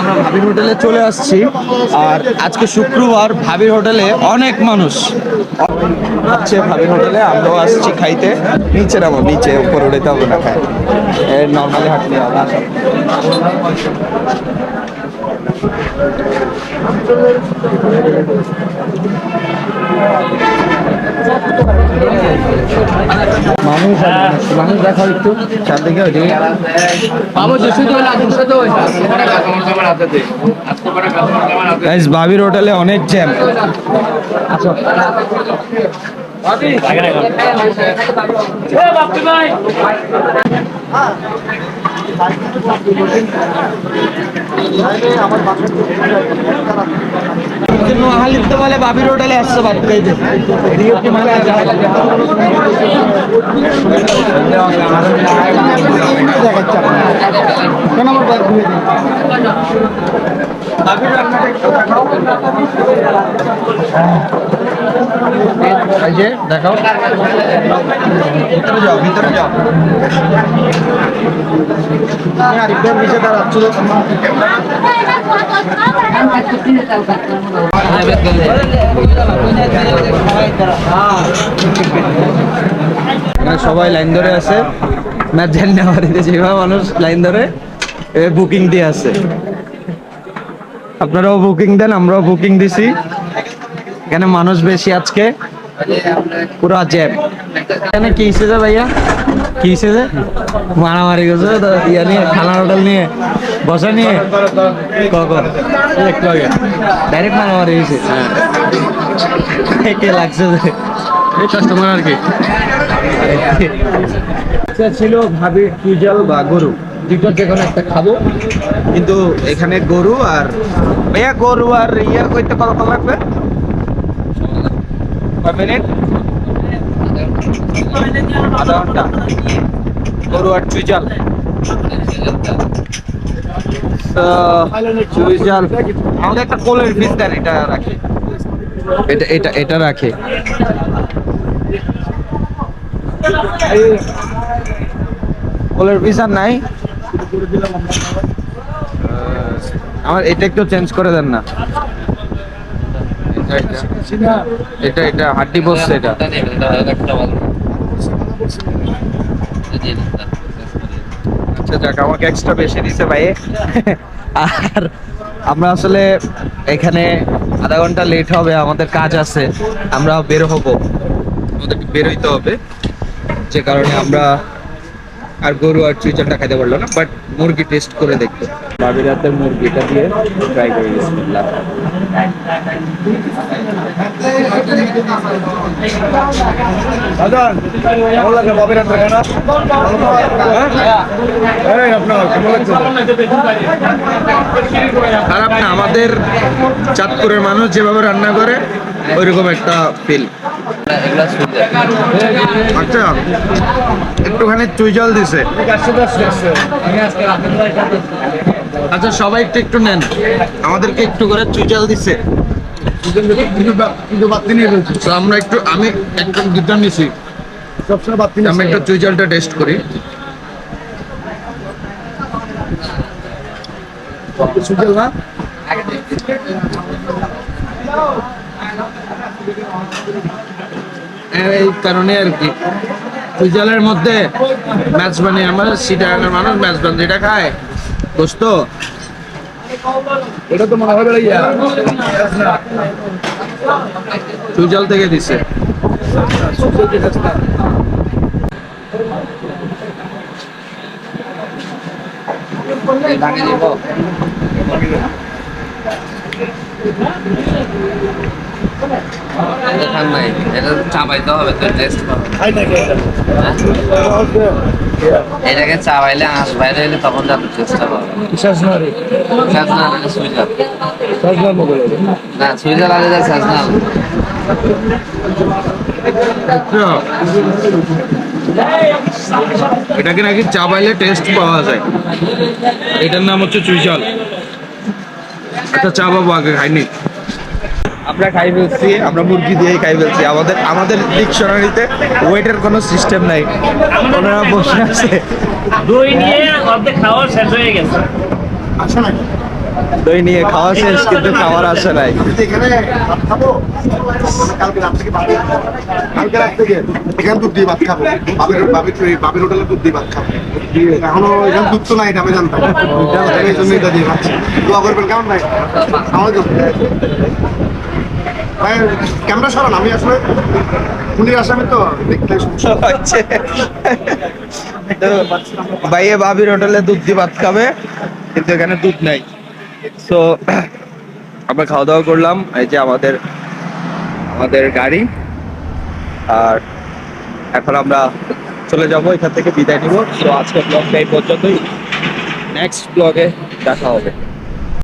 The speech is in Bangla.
আমরা ভাবির হোটেলে চলে আসছি। আর আজকে শুক্রবার ভাবির হোটেলে অনেক মানুষ। হচ্ছে ভাবির হোটেলে, আমরাও আসছি খাইতে। নিচে নামো, নিচে, উপরে উঠাইতে হবে না, খাই। নর্মালি হাঁটলে হবে, আসো। মানুষ দেখো একটু। ভাবির হোটেলে অনেক জ্যাম নোয়াখালীতে বলে বাবির হোটেলে আসছে বাদ খাইতে এদিকে কি মানে আছে কেন আমার ব্যাগ ধুয়ে একটু দেখাও। ভিতরে যাও ভিতরে যাও আরেকবার নিচে দাঁড়াচ্ছ এখানে সবাই লাইন ধরে আছে। ম্যাচ জানি না বাড়িতে যেভাবে মানুষ লাইন ধরে বুকিং দিয়ে আছে। আপনারাও বুকিং দেন আমরাও বুকিং দিছি। এখানে মানুষ বেশি আজকে। পুরো জ্যাম। এখানে কি হিসেবে ভাইয়া? কি হিসেবে মারামারি করছে ইয়া নিয়ে খানার হোটেল নিয়ে বসা নিয়ে। কখন ডাইরেক্ট মারামারি হয়েছে কে লাগছে এই কাস্টমার আর কি। আচ্ছা ছিল ভাবি চুইজাল বা গরু? দুটোর যে কোনো একটা খাব। কিন্তু এখানে গরু আর ভাইয়া গরু আর ইয়া কইতে কত লাগবে? কয় মিনিট? আধা ঘণ্টা। গরু আর চুইজাল চুইজাল আমাদের একটা কোলের পিস এটা রাখি। এটা এটা এটা রাখে। কোলের পিস আর নাই আমার এটা একটু চেঞ্জ করে দেন না। এটা, এটা। হাড্ডি বসছে এটা। আচ্ছা যাক আমাকে এক্সট্রা বেশি দিছে ভাই। আর আমরা আসলে এখানে আধা ঘণ্টা লেট হবে আমাদের কাজ আছে আমরা বের হব। আমাদের বের হইতে হবে। যে কারণে আমরা আর গরু আর চুইচালটা খাইতে পারল না বাট মুরগি টেস্ট করে দেখব বাবির হাতের মুরগিটা দিয়ে ট্রাই করে বিসমিল্লাহ খারাপ না আমাদের চাঁদপুরের মানুষ যেভাবে রান্না করে ওইরকম একটা ফিল আচ্ছা একটুখানি চুইজাল দিছে। আচ্ছা সবাই একটু একটু নেন। আমাদেরকে একটু করে চুইজাল দিছে। আমরা একটু, আমি একটু দুটা নিছি। সবসময় বাতি আমরা একটু চুইজালটা টেস্ট করি। সুজল না এই কারণে আর কি। চুইজালের মধ্যে ম্যাচ বানিয়ে আমার সিটাগানের মানুষ ম্যাচ বান যেটা খায়। দোস্ত, এটা তো মনে হবে ইয়া থেকে দিছে। এখান নাই এটা চাবাইতে হবে তো টেস্ট কে এটাকে চাবাইলে আঁশ বাইরে হলে তখন যাতে টেস্ট হবে বিশ্বাস না রে সাজ না হলে সুইজার না সুইজার আগে যায় সাজ না আচ্ছা। এটাকে নাকি চাবাইলে টেস্ট পাওয়া যায়। এটার নাম হচ্ছে চুইজাল আচ্ছা চা বাবু আগে খাইনি। আমরা খাই ফেলছি আমরা মুরগি দিয়েই খাই ফেলছি। আমাদের আমাদের ডিকশনারিতে ওয়েটের কোনো সিস্টেম নাই। ওনারা বসে আছে। দই নিয়ে অর্ধেক খাওয়া শেষ হয়ে গেছে। আসো নাকি? দই নিয়ে খাওয়া শেষ কিন্তু খাওয়ার আসে নাই। এখানে ভাই ক্যামেরা সরান, আমি আসলে উনির আসামি তো দেখতে সমস্যা হচ্ছে ভাইয়ে ভাবির হোটেলে দুধ দিয়ে ভাত খাবে, কিন্তু এখানে দুধ নাই। তো আমরা খাওয়া দাওয়া করলাম, এই যে আমাদের আমাদের গাড়ি। আর এখন আমরা চলে যাব, এখান থেকে বিদায় নিব। তো আজকের ব্লগটা এই পর্যন্তই। নেক্সট ব্লগে দেখা হবে।